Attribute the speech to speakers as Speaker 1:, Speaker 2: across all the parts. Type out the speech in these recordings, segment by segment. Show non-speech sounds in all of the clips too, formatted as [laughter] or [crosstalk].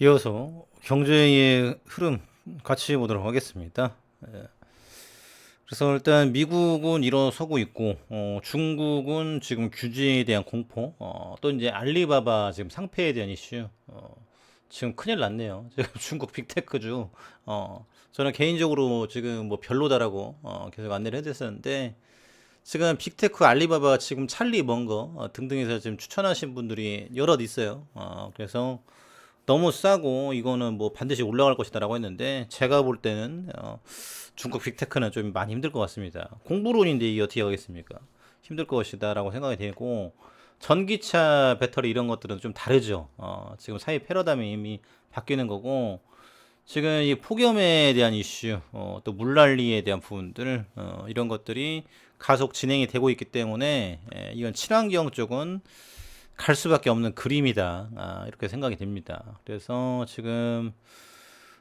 Speaker 1: 이어서 경제의 흐름 같이 보도록 하겠습니다. 예. 그래서 일단 미국은 일어서고 있고 어, 중국은 지금 규제에 대한 공포, 어, 또 이제 알리바바 지금 상패에 대한 이슈, 어, 지금 큰일 났네요. [laughs] 지금 중국 빅테크주, 어, 저는 개인적으로 지금 뭐 별로다라고 어, 계속 안내를 해드렸었는데 지금 빅테크 알리바바 지금 찰리 먼거 어, 등등해서 지금 추천하신 분들이 여럿 있어요. 어, 그래서 너무 싸고 이거는 뭐 반드시 올라갈 것이다라고 했는데 제가 볼 때는 어, 중국 빅테크는 좀 많이 힘들 것 같습니다. 공부론인데 이게 어떻게 하겠습니까? 힘들 것이다라고 생각이 되고 전기차 배터리 이런 것들은 좀 다르죠. 어, 지금 사회 패러다임이 이미 바뀌는 거고 지금 이 폭염에 대한 이슈, 어, 또 물난리에 대한 부분들 어, 이런 것들이 가속 진행이 되고 있기 때문에 에, 이건 친환경 쪽은 갈 수밖에 없는 그림이다. 아, 이렇게 생각이 됩니다. 그래서 지금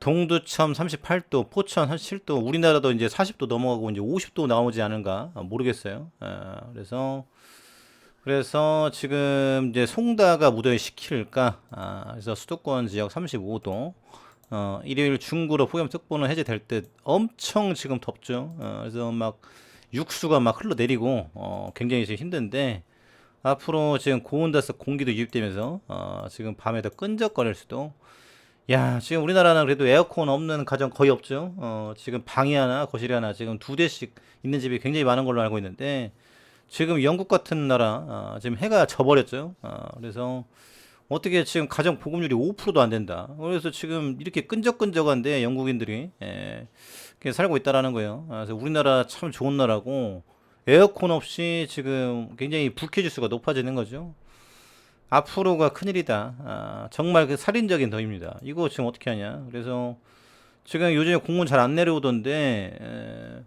Speaker 1: 동두천 38도, 포천 37도, 우리나라도 이제 40도 넘어가고 이제 50도 나오지 않은가 아, 모르겠어요. 아, 그래서 그래서 지금 이제 송다가 무더위 시킬까? 아, 그래서 수도권 지역 35도. 어, 일요일 중구로 폭염특보는 해제될 때 엄청 지금 덥죠. 어, 그래서 막 육수가 막 흘러내리고 어, 굉장히 지금 힘든데 앞으로 지금 고온다스 공기도 유입되면서 어, 지금 밤에도 끈적거릴 수도. 야 지금 우리나라는 그래도 에어컨 없는 가정 거의 없죠. 어, 지금 방이 하나 거실이 하나 지금 두 대씩 있는 집이 굉장히 많은 걸로 알고 있는데 지금 영국 같은 나라 어, 지금 해가 져버렸죠. 어, 그래서 어떻게 지금 가정 보급률이 5%도 안 된다. 그래서 지금 이렇게 끈적끈적한데 영국인들이 예, 살고 있다라는 거예요. 아, 그래서 우리나라 참 좋은 나라고 에어컨 없이 지금 굉장히 불쾌지수가 높아지는 거죠. 앞으로가 큰일이다. 아, 정말 그 살인적인 더입니다. 이거 지금 어떻게 하냐. 그래서 지금 요즘에 공문 잘안 내려오던데, 에,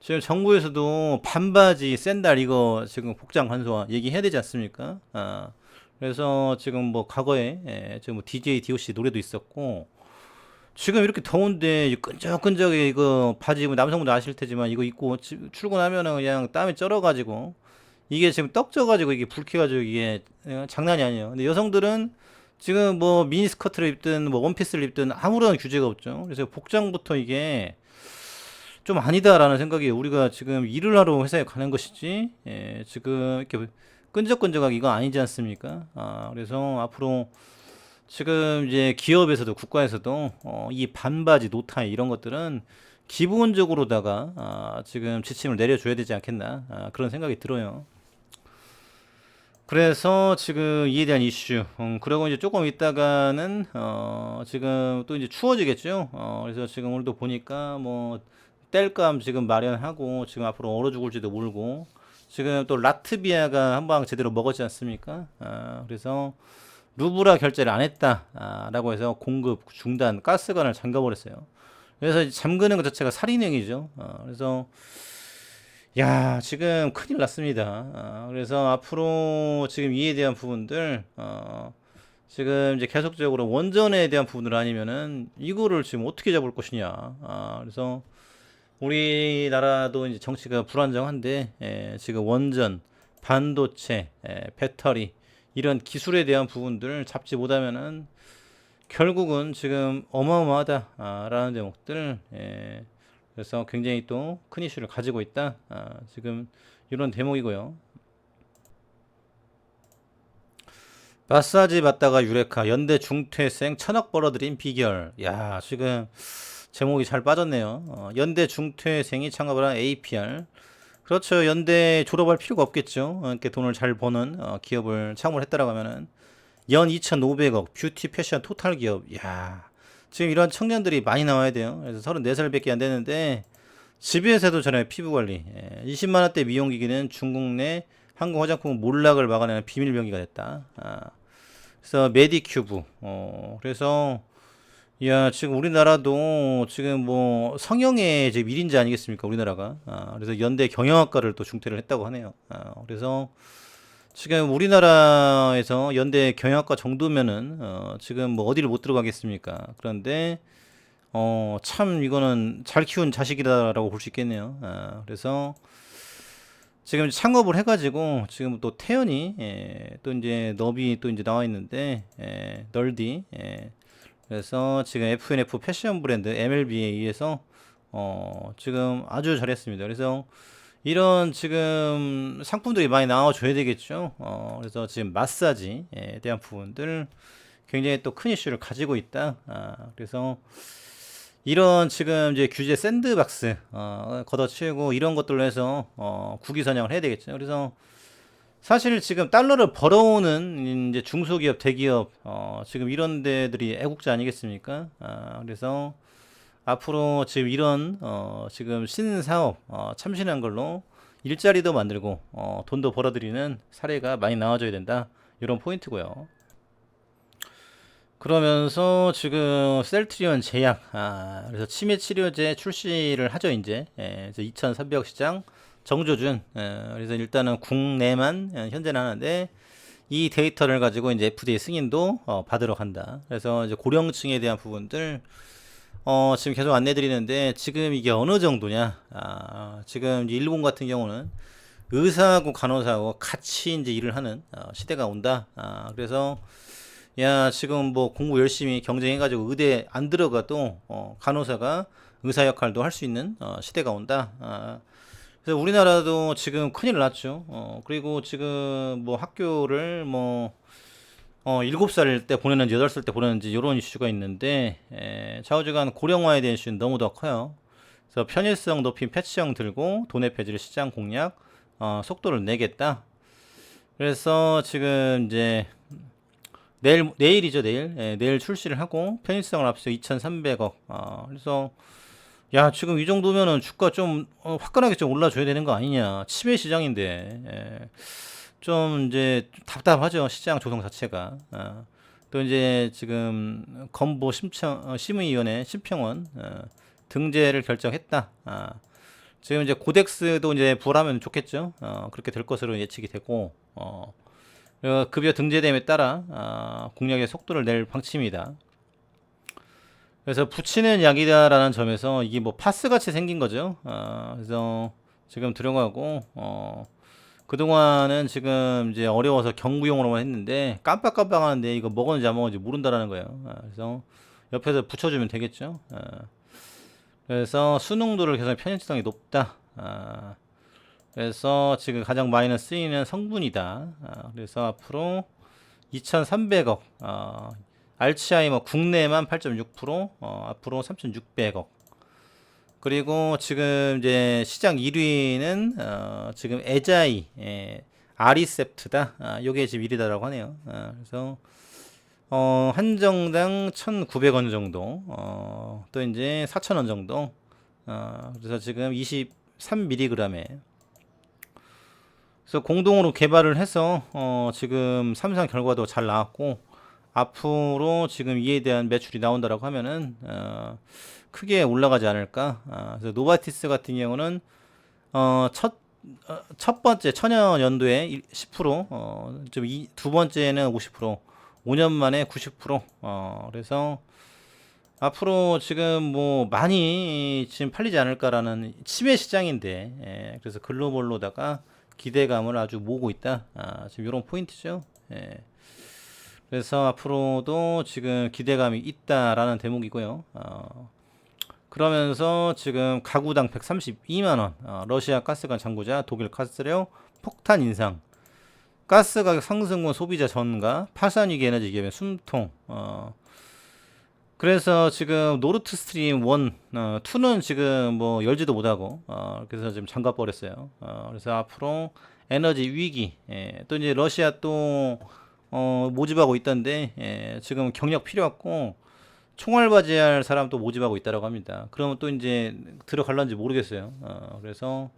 Speaker 1: 지금 정부에서도 반바지, 샌달 이거 지금 복장 간소화 얘기해야 되지 않습니까? 아, 그래서 지금 뭐 과거에 에, 지금 뭐 DJ DOC 노래도 있었고, 지금 이렇게 더운데 이 끈적끈적해 이거 바지 입으면 남성분들 아실 테지만 이거 입고 지- 출근하면은 그냥 땀이 쩔어가지고 이게 지금 떡져가지고 이게 불쾌가지고 이게 어, 장난이 아니에요. 근데 여성들은 지금 뭐 미니스커트를 입든 뭐 원피스를 입든 아무런 규제가 없죠. 그래서 복장부터 이게 좀 아니다라는 생각이 우리가 지금 일을 하러 회사에 가는 것이지 예, 지금 이렇게 끈적끈적하게 이거 아니지 않습니까? 아, 그래서 앞으로 지금 이제 기업에서도 국가에서도 어, 이 반바지 노타이 이런 것들은 기본적으로다가 아, 지금 지침을 내려줘야 되지 않겠나 아, 그런 생각이 들어요. 그래서 지금 이에 대한 이슈. 음, 그리고 이제 조금 있다가는 어, 지금 또 이제 추워지겠죠. 어, 그래서 지금 오늘도 보니까 뭐 땔감 지금 마련하고 지금 앞으로 얼어 죽을지도 모르고 지금 또 라트비아가 한 방 제대로 먹었지 않습니까? 아, 그래서 루브라 결제를 안 했다라고 해서 공급 중단 가스관을 잠가버렸어요. 그래서 잠그는 것 자체가 살인행위죠. 어, 그래서 야 지금 큰일 났습니다. 어, 그래서 앞으로 지금 이에 대한 부분들 어, 지금 이제 계속적으로 원전에 대한 부분들 아니면은 이거를 지금 어떻게 잡을 것이냐. 아, 그래서 우리나라도 이제 정치가 불안정한데 에, 지금 원전, 반도체, 에, 배터리 이런 기술에 대한 부분들을 잡지 못하면은 결국은 지금 어마어마하다라는 대목들 예, 그래서 굉장히 또 큰 이슈를 가지고 있다. 아, 지금 이런 대목이고요. 마사지 받다가 유레카 연대 중퇴생 천억 벌어들인 비결. 야 지금 제목이 잘 빠졌네요. 어, 연대 중퇴생이 창업을 한 APR 그렇죠. 연대 졸업할 필요가 없겠죠. 어, 이렇게 돈을 잘 버는 어, 기업을 창업을 했다라고 하면은 연 2,500억 뷰티 패션 토탈 기업. 야. 지금 이런 청년들이 많이 나와야 돼요. 그래서 34살밖에 안 되는데 집에서도 전에 피부 관리. 예, 20만 원대 미용 기기는 중국 내 한국 화장품 몰락을 막아내는 비밀 병기가 됐다. 아. 그래서 메디큐브. 어, 그래서 야, 지금 우리나라도 지금 뭐 성형의 이제 밀인지 아니겠습니까? 우리나라가. 아, 그래서 연대 경영학과를 또 중퇴를 했다고 하네요. 아, 그래서 지금 우리나라에서 연대 경영학과 정도면은 어, 지금 뭐 어디를 못 들어가겠습니까? 그런데 어, 참 이거는 잘 키운 자식이다라고 볼 수 있겠네요. 아, 그래서 지금 창업을 해가지고 지금 또 태연이 예, 또 이제 너비 또 이제 나와 있는데 예, 널디 예, 그래서 지금 FNF 패션 브랜드 MLB에 의해서 어, 지금 아주 잘했습니다. 그래서 이런 지금 상품들이 많이 나와줘야 되겠죠. 어, 그래서 지금 마사지에 대한 부분들 굉장히 또 큰 이슈를 가지고 있다. 아, 그래서 이런 지금 이제 규제 샌드박스 어, 걷어치우고 이런 것들로 해서 어, 국위 선양을 해야 되겠죠. 그래서 사실 지금 달러를 벌어오는 이제 중소기업, 대기업 어, 지금 이런 데들이 애국자 아니겠습니까? 아, 그래서 앞으로 지금 이런 어, 지금 신사업 어, 참신한 걸로 일자리도 만들고 어, 돈도 벌어들이는 사례가 많이 나와줘야 된다. 이런 포인트고요. 그러면서 지금 셀트리온 제약 아, 그래서 치매 치료제 출시를 하죠 이제 예, 2,300억 시장 정조준 예, 그래서 일단은 국내만 예, 현재는 하는데 이 데이터를 가지고 이제 FDA 승인도 어, 받으러 간다. 그래서 이제 고령층에 대한 부분들 어, 지금 계속 안내 드리는데 지금 이게 어느 정도냐? 아, 지금 일본 같은 경우는 의사하고 간호사하고 같이 이제 일을 하는 어, 시대가 온다. 아, 그래서 야, 지금 뭐 공부 열심히 경쟁해가지고 의대 안 들어가도 어, 간호사가 의사 역할도 할 수 있는 어, 시대가 온다. 아, 그래서 우리나라도 지금 큰일 났죠. 어, 그리고 지금 뭐 학교를 뭐 어, 7살 때 보내는지 8살 때 보내는지 이런 이슈가 있는데 에, 좌우지간 고령화에 대한 이슈는 너무 더 커요. 그래서 편의성 높인 패치형 들고 도내 폐지를 시장 공략 어, 속도를 내겠다. 그래서 지금 이제 내일 내일이죠 내일 예, 내일 출시를 하고 편의성을 앞서 2,300억. 어, 그래서 야 지금 이 정도면은 주가 좀 어, 화끈하게 좀 올라줘야 되는 거 아니냐 치매 시장인데 예. 좀 이제 답답하죠 시장 조성 자체가 어. 또 이제 지금 건보 심청 어, 심의위원회 심평원 어, 등재를 결정했다 아. 지금 이제 고덱스도 이제 부활하면 좋겠죠 어, 그렇게 될 것으로 예측이 되고 어. 그리고 급여 등재됨에 따라 아, 공략의 속도를 낼 방침이다. 그래서 붙이는 약이다라는 점에서 이게 뭐 파스 같이 생긴 거죠. 어, 그래서 지금 들어가고 어, 그동안은 지금 이제 어려워서 경구용으로만 했는데 깜빡깜빡 하는데 이거 먹었는지 안 먹었는지 모른다라는 거예요. 어, 그래서 옆에서 붙여주면 되겠죠. 어, 그래서 수능도를 계속 편의성이 높다. 어, 그래서 지금 가장 많이 쓰이는 성분이다. 어, 그래서 앞으로 2,300억. 어, 알츠하이머 국내만 8.6%, 어, 앞으로 3,600억. 그리고 지금 이제 시장 1위는 어, 지금 에자이, 예, 아리셉트다. 아, 요게 지금 1위다라고 하네요. 아, 그래서 어, 한 정당 1,900원 정도, 어, 또 이제 4,000원 정도. 어, 그래서 지금 23mg에 그래서 공동으로 개발을 해서 어, 지금 삼상 결과도 잘 나왔고 앞으로 지금 이에 대한 매출이 나온다라고 하면은 어, 크게 올라가지 않을까. 아, 그래서 노바티스 같은 경우는 어, 첫, 어, 첫 번째 천연 연도에 10%, 어, 좀 이, 두 번째는 50%, 5년 만에 90%. 어, 그래서 앞으로 지금 뭐 많이 지금 팔리지 않을까라는 치매 시장인데, 예, 그래서 글로벌로다가 기대감을 아주 모으고 있다. 아, 지금 이런 포인트죠. 예. 그래서 앞으로도 지금 기대감이 있다라는 대목이고요. 어, 그러면서 지금 가구당 132만원, 어, 러시아 가스관 장구자, 독일 가스료 폭탄 인상, 가스 가격 상승 후 소비자 전가, 파산위기 에너지 기업의 숨통, 어, 그래서 지금 노르트 스트림 1, 어, 2는 지금 뭐 열지도 못하고, 어, 그래서 지금 잠가 버렸어요. 어, 그래서 앞으로 에너지 위기, 예, 또 이제 러시아 또, 어, 모집하고 있던데, 예, 지금 경력 필요 없고, 총알 바지할 사람 또 모집하고 있다라고 합니다. 그러면 또 이제 들어갈런지 모르겠어요. 어, 그래서,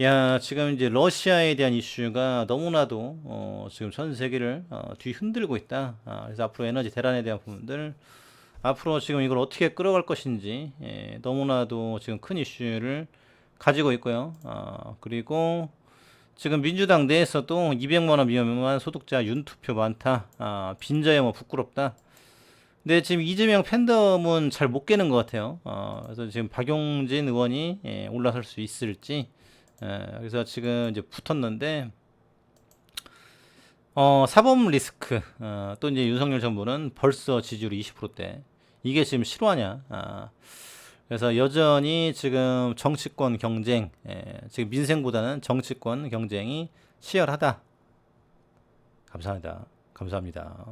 Speaker 1: 야, 지금 이제 러시아에 대한 이슈가 너무나도 어, 지금 전 세계를 어, 뒤 흔들고 있다. 아, 그래서 앞으로 에너지 대란에 대한 부분들 앞으로 지금 이걸 어떻게 끌어갈 것인지 예, 너무나도 지금 큰 이슈를 가지고 있고요. 어, 그리고 지금 민주당 내에서도 200만 원 미만 소득자 윤투표 많다. 아, 빈자야 뭐 부끄럽다. 근데 지금 이재명 팬덤은 잘 못 깨는 것 같아요. 어, 그래서 지금 박용진 의원이 예, 올라설 수 있을지 예, 그래서 지금 이제 붙었는데 어, 사법 리스크, 어, 또 이제 윤석열 정부는 벌써 지지율 20%대. 이게 지금 실화냐? 아, 그래서 여전히 지금 정치권 경쟁, 예, 지금 민생보다는 정치권 경쟁이 치열하다. 감사합니다. 감사합니다.